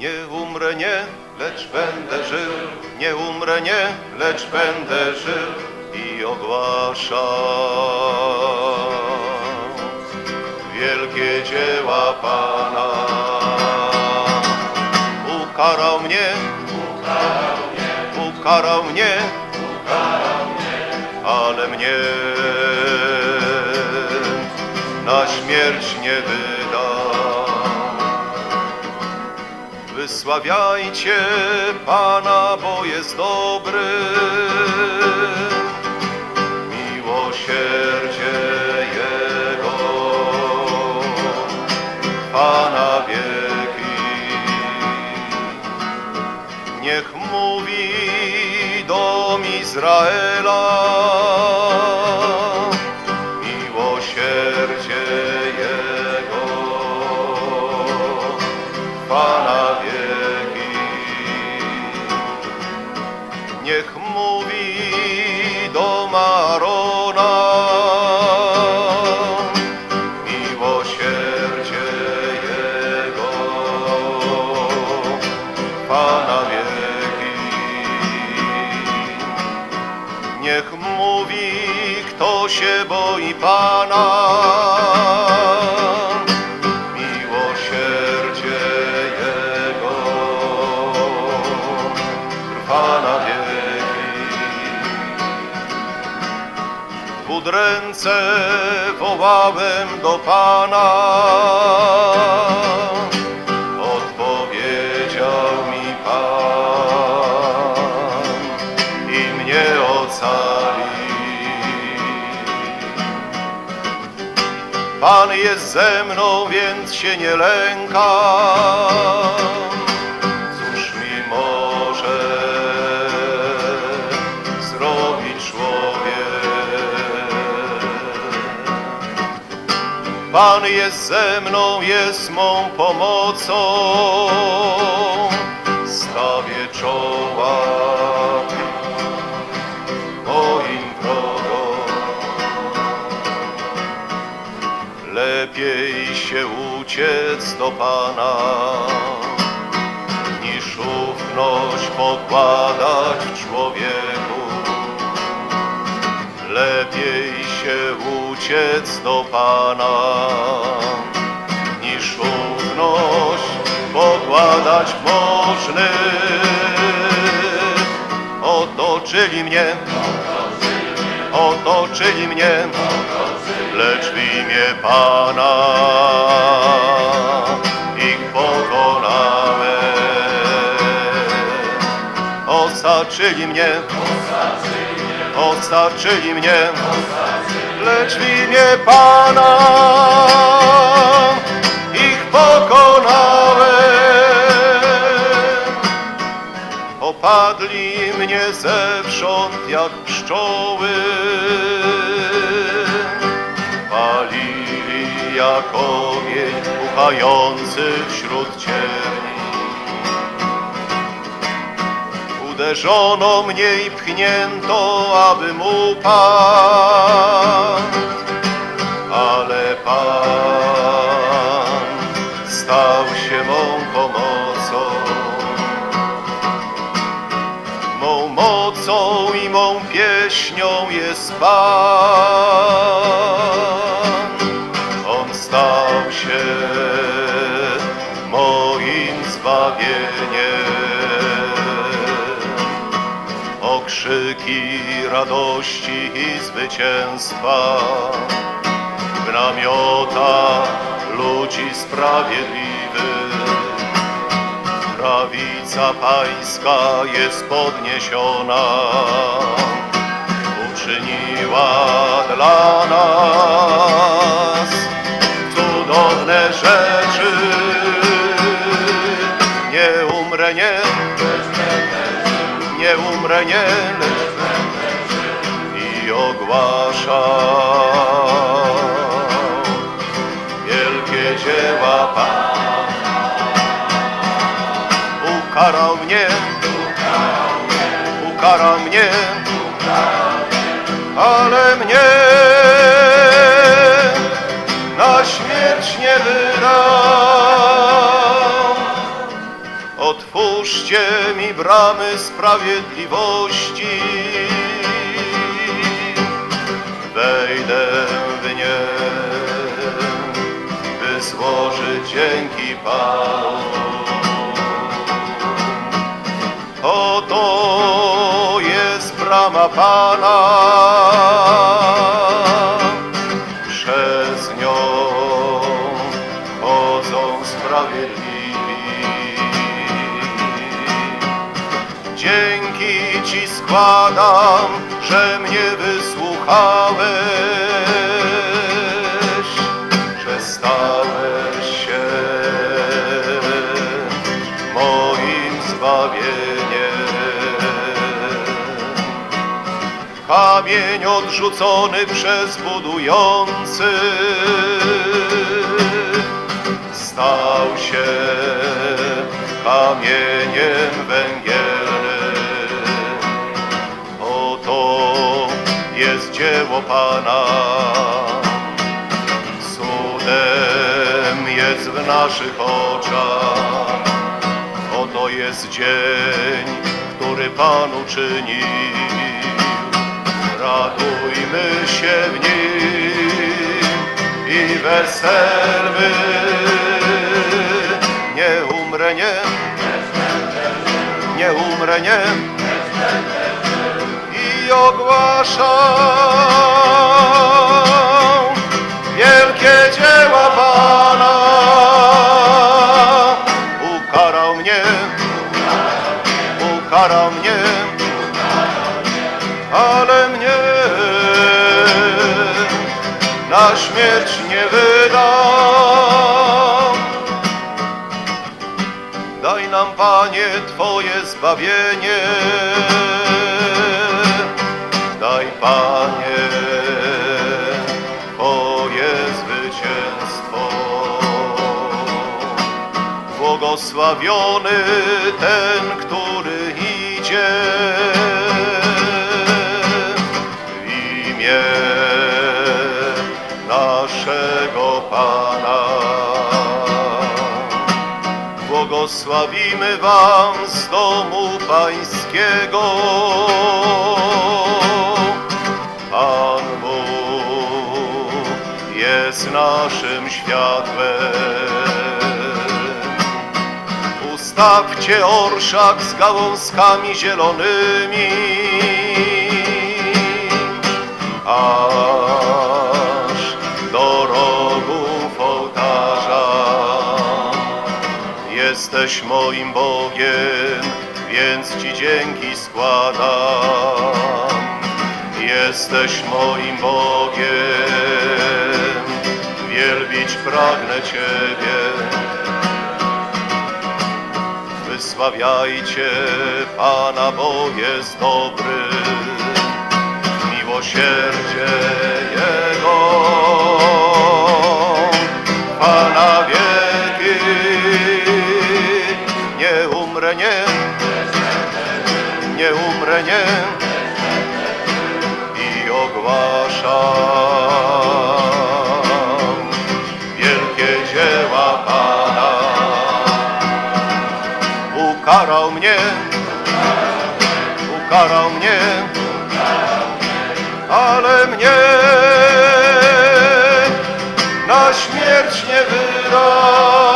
Nie umrę, nie, lecz będę żył. Nie umrę, nie, lecz będę żył i ogłaszał wielkie dzieła Pana. Ukarał mnie, ukarał mnie, ale mnie na śmierć nie wydał. Wysławiajcie Pana, bo jest dobry. Miłosierdzie Jego Pana wieki. Niech mówi dom Izraela Niech mówi dom Arona miłosierdzie Jego Pana wieki. Niech mówi, kto się boi Pana. W udręce wołałem do Pana. Odpowiedział mi Pan i mnie ocali. Pan jest ze mną, więc się nie lękam. Pan jest ze mną, jest mą pomocą. Stawię czoła moim wrogom. Lepiej się uciec do Pana, niż ufność pokładać w człowieku. Lepiej się uciec do Pana, niż ufność pokładać w możnych. Otoczyli mnie, otoczyli mnie, lecz w imię Pana ich pokonałem. Osaczyli mnie, osaczyli mnie, lecz w imię Pana ich pokonałem. Opadli mnie zewsząd jak pszczoły, palili jak ogień puchający wśród cierni. Uderzono mnie i pchnięto, abym upadł, Pan. On stał się moim zbawieniem. Okrzyki radości i zwycięstwa w namiotach ludzi sprawiedliwych. Prawica pańska jest podniesiona, uczyniła dla nas cudowne rzeczy. Nie umrę, nie, nie umrę, nie, i ogłaszam wielkie dzieła Pana ukarał mnie, ukarał mnie, ale mnie na śmierć nie wydał. ziemi bramy sprawiedliwości. Wejdę w nie, by złożyć dzięki Panu. Oto jest brama Pana, Kamień odrzucony przez budujący stał się kamieniem węgielnym. Oto jest dzieło Pana, cudem jest w naszych oczach. Oto jest dzień, który Pan uczynił. Radujmy się w nim i weselmy. Nie umrę, nie, nie umrę, nie. I ogłaszam wielkie dzieła Pana. Ukarał mnie, ukarał mnie, ale śmierć nie wydał. Daj nam, Panie, Twoje zbawienie. Daj, Panie, Twoje zwycięstwo. Błogosławiony ten, który idzie w imię naszego Pana. Błogosławimy Wam z domu Pańskiego. Pan Bóg jest naszym światłem. Ustawcie orszak z gałązkami zielonymi, Jesteś moim Bogiem, więc Ci dzięki składam. Jesteś moim Bogiem, wielbić pragnę Ciebie. Wysławiajcie Pana, bo jest dobry, miłosierdzie Jego. Pana wielki, umrę, nie, nie umrę, nie i ogłaszam wielkie dzieła Pana. Ukarał mnie, ukarał mnie, ale mnie na śmierć nie wydał.